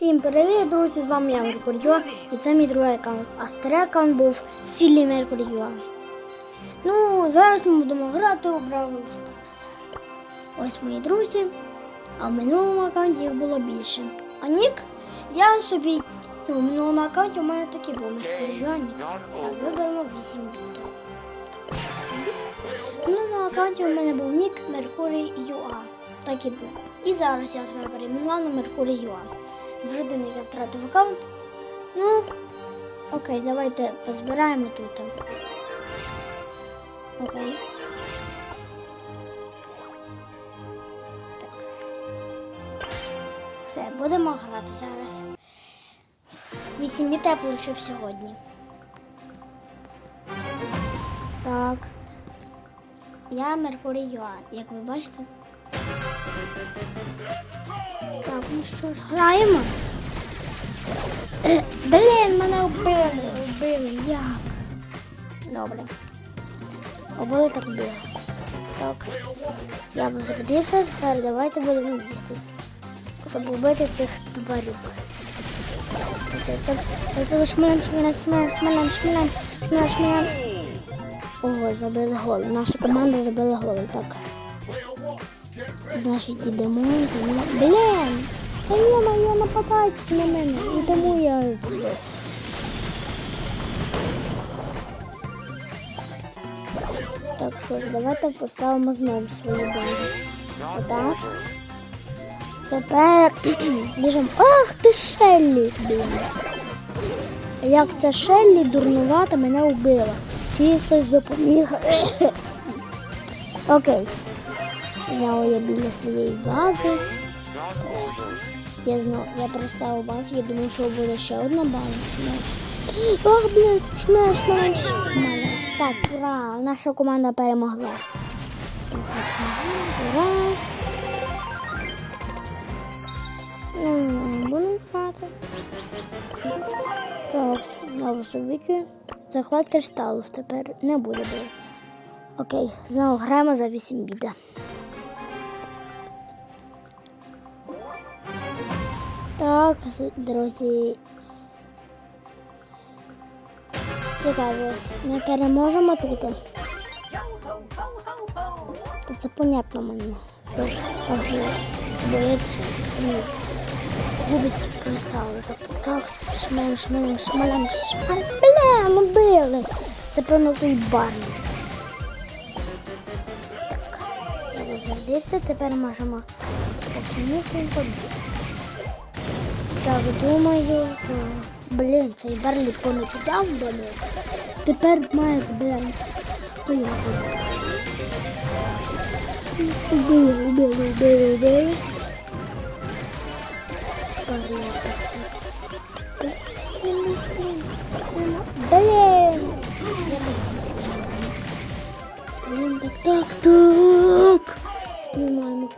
Всім привіт, друзі! З вами я Меркуріо і це мій другий аккаунт. А старий аккаунт був Сілі Меркуріо. Ну, зараз ми будемо грати у Бравл Старс. Ось мої друзі. А в минулому аккаунті їх було більше. А нік я собі. Ну, в минулому аккаунті у мене такий був Меркуріо нік. Так, виберемо 8 біт. В минулому аккаунті у мене був нік Меркурій Юа. Так і був. І зараз я себе перейменував на Меркурій Юа. Вже я втратив аккаунт. Ну, окей, давайте позбираємо тут. Окей. Так. Все, будемо грати зараз. Вісім і тепло, щоб сьогодні. Я Меркурій Юа, як ви бачите. Так, ну що ж, граємо. Е, Блін, мене вбили, вбили, як? Добре. Обоє так було. Так. Я возродився, тепер давайте будемо бити. Щоб вбити цих тварюк. Давайте шмалем, шмалем, шмалем, шмалем, шмалем, шмалем, шмалем. Ого, забили гол. Наша команда забила гол. Так. Значить, ідемо, йдемо. Блін! Та йо-моє, нападайте на мене. І тому я. Так що ж, давайте поставимо знову свою базу. Отак. Тепер біжимо. Ах ти Шеллі! Блін. Як ця Шеллі дурнувата мене вбила. Їй хтось допоміг? Окей. Я я біля своєї бази. Я знав, я представив базу, я думав, що буде ще одна база. Ох, блін, шмель, шмель. Так, ура, наша команда перемогла. Ура. Будемо грати. Так, знову собіки. Захват кристалів тепер не буде бити. Окей, знову граємо за 8 біда. Так, друзі. Цікаво, ми переможемо тут. Це понятно мені, що кожен ну, губить кристали. Так, так, шмалем, шмалем, шмалем, шмалем. Бля, ми били. Це певно той барний. Здається, тепер можемо спокійнісінько бігти. Так, думаю, то... Блін, цей Барлі понакидав мене. Тепер має блін, стояти. Убили, убили, убили, убили.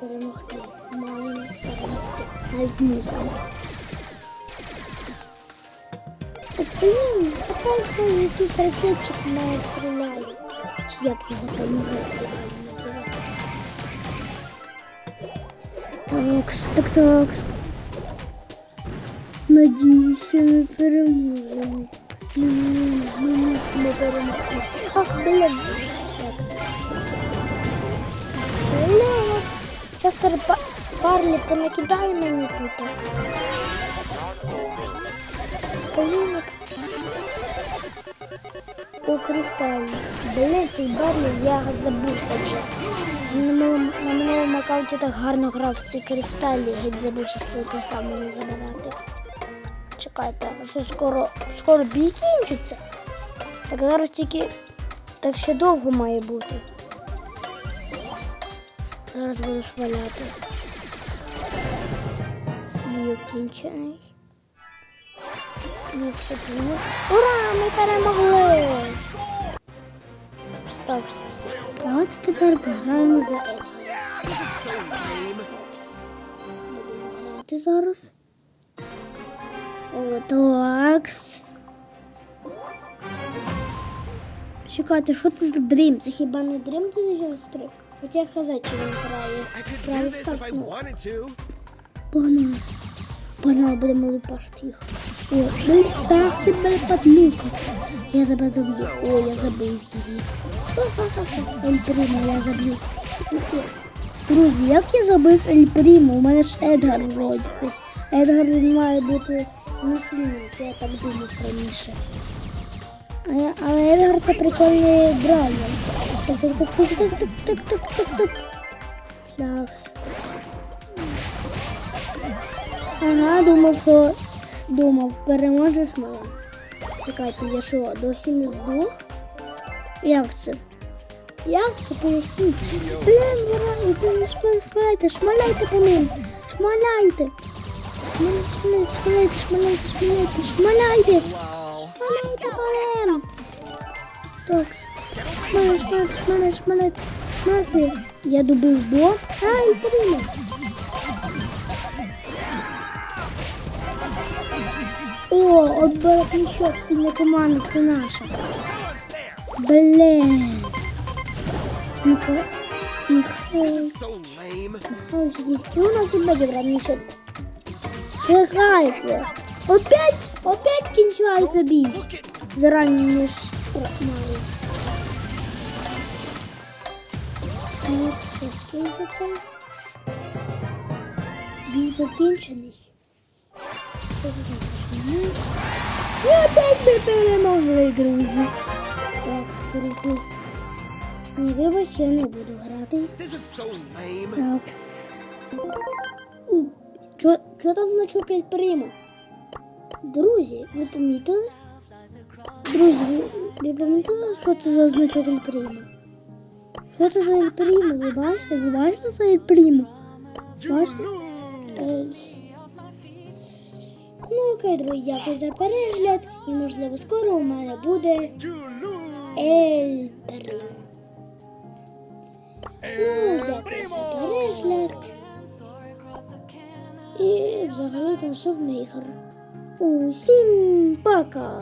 Перемогти. Маємо перемогти. Навіть мусимо. Блін, тепер якийсь ракетчик мене стріляє. Чи як його там називається? Такс, так, такс. Надіюся, ми переможемо. Ми мусимо перемогти. Ах, блін. Зараз Барлі понакидає мені тут. Блін, у кристалі. Блін, цей Барлі, я забувся вже. На минулому, на аккаунті так гарно грав в ці кристалі, геть забувся свій кристал мені забирати. Чекайте, що скоро, скоро бій кінчиться? Так зараз тільки так ще довго має бути. Зараз буду шваляти. Бій кінчений. Ура! Ми перемогли! Так, давайте тепер пограємо за Едгара. Будемо грати зараз. Чекайте, що це за дрім? Це хіба не дрім ти зараз три? Хоча я казати, чи він грає. I could Правильно do this if I сказано. wanted to. Погнали. Погнали, будемо лупашити їх. О, ну так тебе подлюка. Я тебе заб'ю. О, я забив її. Ха-ха-ха. Ель Прімо, я заб'ю. Друзі, як я забив Ель Прімо? У мене ж Едгар вроді. Едгар він має бути не сильний, це я так думав раніше. Але Едгар це прикольний так, так. Ага, думав, що думав, переможеш мене. Чекайте, я що, досі не здох? Як це? Як це пояснити? Блін, вирайте, не шмаляйте, шмаляйте по ним, шмаляйте. Шмаляйте, шмаляйте, шмаляйте, шмаляйте, шмаляйте. Шмалить полем. Токс. Шмалить, шмалить, шмалить, шмалить. смотри! Я добив блок. Ай, він. О, от нічого, це команда, це наша. Блін. Ну-ка. Михайлович, есть у нас и бедра, Миша? Чекайте. Опять, опять кінчається бій. Зарані штрапнали. Все, скінчиться. Бій покінчений. І опять ми перемогли, друзі. Так, друзі. Ні, вибачте, я не буду грати. Такс. Чо, чо там значок Ельприма? Друзі, ви помітили? Друзі, ви, помітили, що це за значок Ельприму? Що це за Ель Примо? Ви бачите? Ви бачите це Ельприму? Бачите? Е, Ну, окей, друзі, дякую за перегляд. І можливо скоро у мене буде Ельприм. Ну, дякую за перегляд. І взагалі там наступний 五星报告。